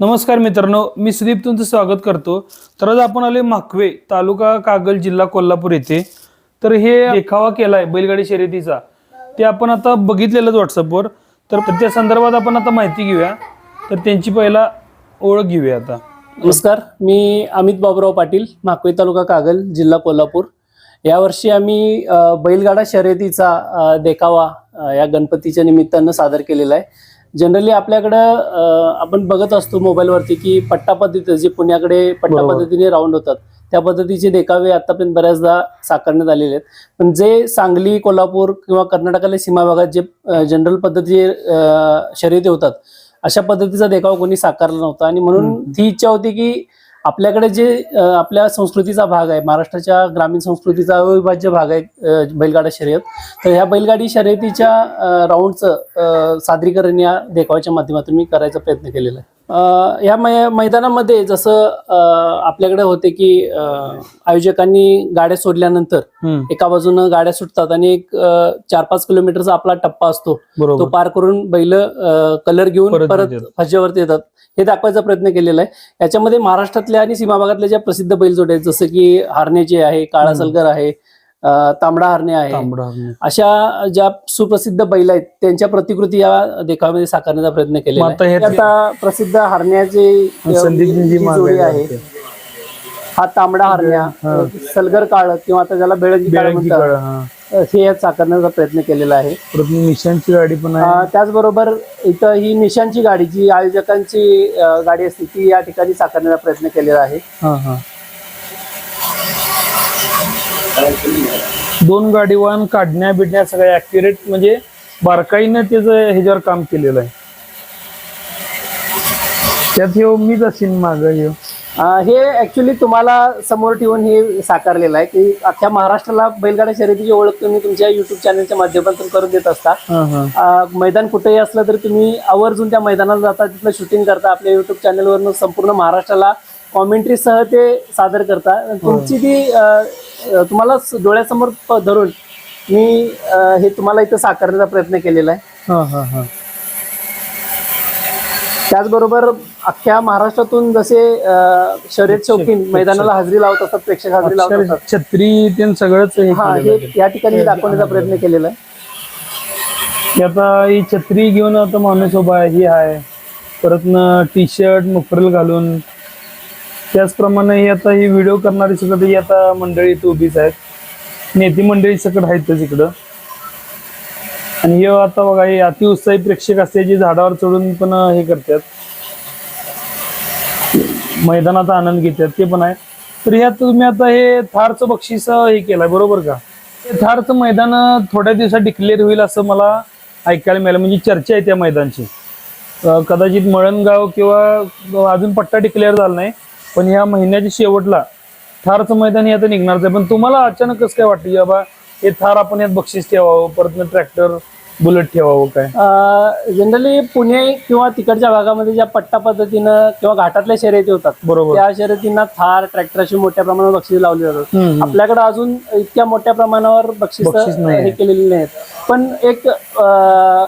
नमस्कार मित्रांनो मी सुदीप तुमचं स्वागत करतो. तर आज आपण आले माकवे तालुका कागल जिल्हा कोल्हापूर येथे. तर हे देखावा केलाय बैलगाडी शर्यतीचा. ते आपण आता बघितलेलंच व्हॉट्सअपवर तर त्या संदर्भात आपण आता माहिती घेऊया. तर त्यांची पहिला ओळख घेऊया आता. नमस्कार मी अमित बाबुराव पाटील माकवे तालुका कागल जिल्हा कोल्हापूर. यावर्षी आम्ही बैलगाडा शर्यतीचा देखावा या गणपतीच्या निमित्तानं सादर केलेला आहे. जनरली आपल्याकडं आपण बघत असतो मोबाईलवरती की पट्टा पद्धती जे पुण्याकडे पट्टा. पद्धतीने राऊंड होतात त्या पद्धतीचे देखावे आतापर्यंत बऱ्याचदा साकारण्यात आलेले आहेत पण जे सांगली कोल्हापूर किंवा कर्नाटकाला सीमा भागात जे जनरल पद्धतीचे शर्यती होतात अशा पद्धतीचा देखावा कोणी साकारला नव्हता आणि म्हणून. ती इच्छा होती की आपल्याकडे जे आपल्या संस्कृतीचा भाग आहे महाराष्ट्राच्या ग्रामीण संस्कृतीचा अविभाज्य भाग आहे बैलगाडा शर्यत तर ह्या बैलगाडी शर्यतीच्या राऊंडचं सादरीकरण या देखावाच्या माध्यमातून मी करायचा प्रयत्न केलेला आहे. अ, या मै मैदानामध्ये जसं आपल्याकडे होते की आयोजकांनी गाड्या सोडल्यानंतर एका बाजूनं गाड्या सुटतात आणि एक चार पाच किलोमीटरचा आपला टप्पा असतो. तो पार करून बैल कलर घेऊन परत. फाज्यावरती येतात. हे दाखवायचा प्रयत्न केलेला आहे. याच्यामध्ये महाराष्ट्रातल्या आणि सीमा भागातल्या ज्या प्रसिद्ध बैलजोड्या आहेत जसं की हारण्याचे आहे काळा. सलगर आहे तांबडा हरणे आहे. अशा ज्या सुप्रसिद्ध बैल आहेत त्यांच्या प्रतिकृती या देखाव्यामध्ये साकारण्याचा प्रयत्न केलेला मग आता प्रसिद्ध हरण्याचे जोडी आहे. हा तांबडा हरण्या. सलगर काळ किंवा आता ज्याला बेळंगी काळ म्हणतात हा. यात साकारण्याचा प्रयत्न केलेला आहे. निशांची गाडी पण त्याचबरोबर इथं ही निशांची गाडी जी आयोजकांची गाडी असते ती या ठिकाणी साकारण्याचा प्रयत्न केलेला आहे. दोन गाडी वाहन काढण्या बिडण्या सगळ्या ऍक्युरेट म्हणजे बारकाईनं त्याचं ह्याच्यावर काम केलेलं आहे. त्यात ह्यो मीच असेल माग अं, हे ऍक्च्युली तुम्हाला समोर ठेवून हे साकारलेलं आहे की अख्ख्या महाराष्ट्राला बैलगाड्या शर्यतीची ओळख तुम्ही तुमच्या युट्यूब चॅनलच्या माध्यमातून करून देत असता. हा हा. अं, मैदान कुठेही असलं तर तुम्ही आवर्जून त्या मैदानात जाता तिथलं शूटिंग करता आपल्या युट्यूब चॅनलवरनं संपूर्ण महाराष्ट्राला कॉमेंट्री सह ते सादर करता तुमची ती तुम्हाला डोळ्यासमोर धरून मी हे तुम्हाला इथं साकारण्याचा प्रयत्न केलेला आहे. हा हा हा. त्याचबरोबर अख्ख्या महाराष्ट्रातून जसे शर्यत शौकीन मैदानाला हजेरी लावत असतात प्रेक्षक हजेरी लावत असतात. छत्री ते सगळंच हे हा हे. या ठिकाणी दाखवण्याचा प्रयत्न केलेला आहे. आता ही छत्री घेऊन आता माणूस उभा आहे ही आहे. परत टी शर्ट मफरल घालून त्याचप्रमाणे ही आता ही व्हिडिओ करणारी सगळं ही आता मंडळी इथं उभीच आहेत. नेते मंडळी सगळं आहेतच इकडं आणि हे आता बघा हे अतिउत्साही प्रेक्षक असते जे झाडावर चढून पण हे करतात. मैदानाचा आनंद घेतात ते पण आहे तर ह्यात तुम्ही आता हे थारचं बक्षीस हे केलंय बरोबर का? हे थारचं मैदान थोड्या दिवसात डिक्लेअर होईल असं मला ऐकायला मिळालं. म्हणजे चर्चा आहे त्या मैदानची. कदाचित मळणगाव किंवा अजून पट्टा डिक्लेअर झाला नाही. पण या महिन्याच्या शेवटला थारचं मैदान आता निघणारच आहे. पण तुम्हाला अचानक कसं काय वाटतं की बाबा हे थार आपण यात बक्षीस ठेवावं? परत ट्रॅक्टर बुलेट ठेवावं काय? जनरली पुणे किंवा तिकडच्या भागामध्ये ज्या पट्टा पद्धतीनं किंवा घाटातल्या शर्यती होतात बरोबर. त्या शर्यतींना थार ट्रॅक्टर अशी मोठ्या प्रमाणावर बक्षीस लावली जातात. आपल्याकडे अजून इतक्या मोठ्या प्रमाणावर बक्षीस हे केलेली नाहीत. पण एक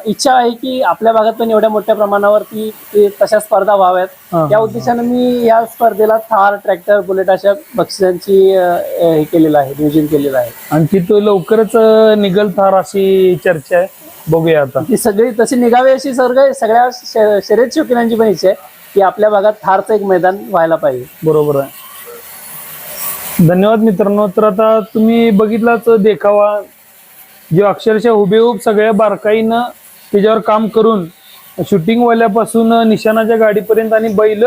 इच्छा आहे की आपल्या भागात पण एवढ्या मोठ्या प्रमाणावरती ते तशा स्पर्धा व्हाव्यात. या उद्देशानं मी या स्पर्धेला थार ट्रॅक्टर बुलेट अशा बक्षिसांची हे केलेलं आहे नियोजन केलेलं आहे. आणि तिथं लवकरच निघल थार अशी चर्चा आहे. बघूया आता. ती सगळी तशी निघावी अशी सगळ्या श- शर्यत शौकीनांची पण इच्छा आहे की आपल्या भागात थारचं एक मैदान व्हायला पाहिजे. बरोबर आहे. धन्यवाद मित्रांनो. तर आता तुम्ही बघितलाच देखावा. जे अक्षरशः हुबेहूब सगळ्या बारकाईनं त्याच्यावर काम करून शूटिंग वाल्यापासून निशाणाच्या गाडीपर्यंत आणि बैल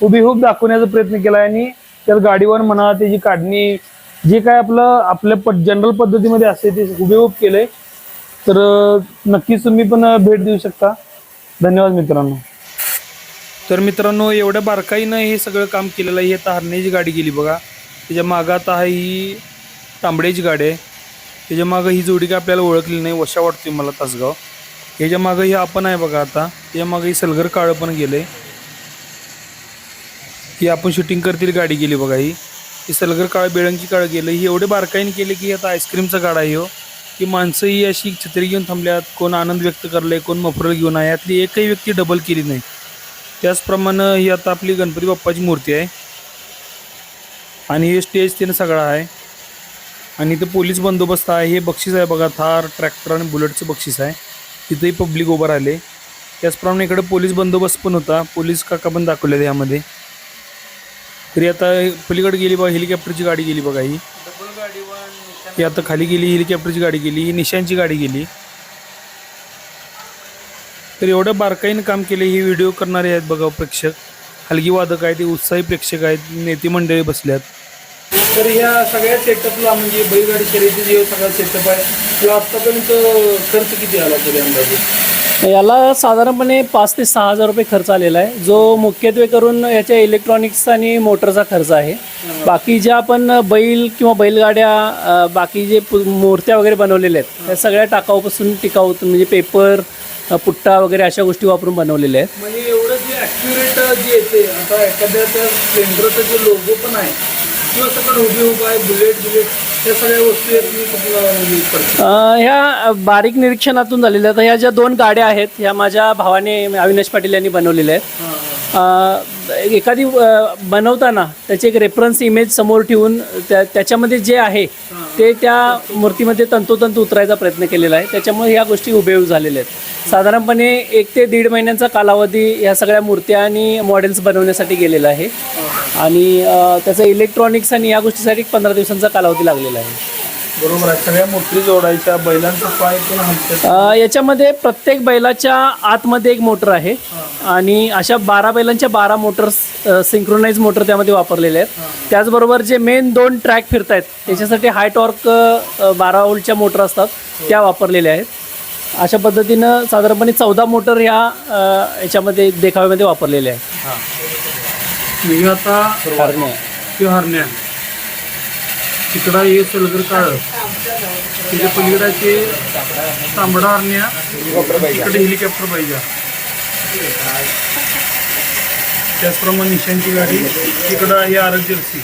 हुबेहूब दाखवण्याचा प्रयत्न केला आणि त्यात गाडीवर म्हणा त्याची काढणी जे काय आपलं आपल्या प जनरल पद्धतीमध्ये असते ते हुबेहूब केलंय. तर नक्कीच तुम्ही पण भेट देऊ शकता. धन्यवाद मित्रांनो. तर मित्रांनो एवढ्या बारकाईनं हे सगळं काम केलेलं आहे. हे आता हरण्याची गाडी गेली बघा. त्याच्या मागं आता आहे ही तांबड्याची गाडी आहे. त्याच्या मागं ही जोडी काय आपल्याला ओळखली नाही. वशा वाटते मला तासगाव. ह्याच्या मागं ही आपण आहे बघा आता. त्याच्या मागं ही सलगर काळं पण गेलंय. ही आपण शूटिंग करतील गाडी गेली बघा ही. ही सलगर काळं बेळंगी काळं गेलं ही एवढे बारकाईने केले की आता आईस्क्रीमचा गाडा आहे हो. की माणसं ही अशी छत्री घेऊन थांबल्यात कोण आनंद व्यक्त करले कोण मफरल घेऊन आहे यातली एकही व्यक्ती डबल केली नाही. त्याचप्रमाणे ही आता आपली गणपती बाप्पाची मूर्ती आहे. आणि हे स्टेज तिने सगळा आहे. आणि इथं पोलीस बंदोबस्त आहे. हे बक्षीस आहे बघा थार ट्रॅक्टर आणि बुलेटचं बक्षीस आहे. तिथंही पब्लिक उभं राहिले. त्याचप्रमाणे इकडे पोलीस बंदोबस्त पण होता. पोलीस काका पण दाखवले यामध्ये. तरी आता पलीकडे गेली बघा हेलिकॉप्टरची गाडी गेली बघा ही. ही आता खाली गेली हेलिकॉप्टरची गाडी गेली ही निशांची गाडी गेली. तर एवढं बारकाईनं काम केले हे व्हिडिओ करणारे आहेत बघा प्रेक्षक. हलगी वादक आहेत ते उत्साही प्रेक्षक आहेत नेते मंडळी बसल्यात. तर ह्या सगळ्या सेटअपला म्हणजे बैलगाडी शर्यतीचे सगळा सेटअप आहे. तो आत्तापर्यंत खर्च किती आला तरी अंदाजे? याला साधारणपणे पाच ते सहा हजार रुपये खर्च आलेला आहे. जो मुख्यत्वे करून याच्या इलेक्ट्रॉनिक्स आणि मोटरचा खर्च आहे. बाकी ज्या आपण बैल किंवा बैलगाड्या बाकी जे मूर्त्या वगैरे बनवलेल्या आहेत त्या सगळ्या टाकाऊपासून टिकाऊ म्हणजे पेपर पुट्टा वगैरे अशा गोष्टी वापरून बनवलेल्या आहेत. म्हणजे एवढं जे ॲक्युरेट जे येते आता एखाद्या त्या स्प्लेंडरचं जे लोगो पण आहे किंवा सगळं उभी उभा आहे बुलेट बुलेट सगळ्या गोष्टी अ, ह्या बारीक निरीक्षणातून झालेल्या आहेत ह्या ज्या दोन गाड्या आहेत ह्या माझ्या भावाने अविनाश पाटील यांनी बनवलेल्या आहेत. अ, एखादी अ, बनवताना त्याची एक रेफरन्स इमेज समोर ठेवून त्या त्याच्यामध्ये जे आहे ते त्या मूर्तीमध्ये तंतोतंत उतरायचा प्रयत्न केलेला आहे. त्याच्यामुळे ह्या गोष्टी हुबेहूब झालेल्या आहेत. साधारणपणे एक ते दीड महिन्यांचा कालावधी ह्या सगळ्या मूर्त्या आणि मॉडेल्स बनवण्यासाठी गेलेला आहे. आणि त्याचं इलेक्ट्रॉनिक्स आणि या गोष्टीसाठी एक पंधरा दिवसांचा कालावधी लागलेला आहे. बरोबर आहे. सगळ्या मूर्ती जोडायच्या बैलांचं पाय पण हलतात अ, याच्यामध्ये प्रत्येक बैलाच्या आतमध्ये एक मोटर आहे आणि अशा बारा बैलांच्या बारा मोटर्स सिंक्रोनाइज मोटर त्यामध्ये वापरलेले आहेत. त्याचबरोबर जे मेन दोन ट्रॅक फिरत आहेत त्याच्यासाठी हाय टॉर्क बारा वोल्टच्या मोटर असतात त्या वापरलेल्या आहेत. अशा पद्धतीनं साधारणपणे चौदा मोटर ह्या अ, याच्यामध्ये देखाव्यामध्ये वापरलेल्या आहेत. आता हरण्या. किंवा हरण्या. तिकडं हे सलगर काळ. तिथे पलीकडाचे तांबडा हरण्या. तिकडे हेलिकॉप्टर पाहिजे. त्याचप्रमाणे निशांची गाडी. तिकडं आहे आरग जर्सी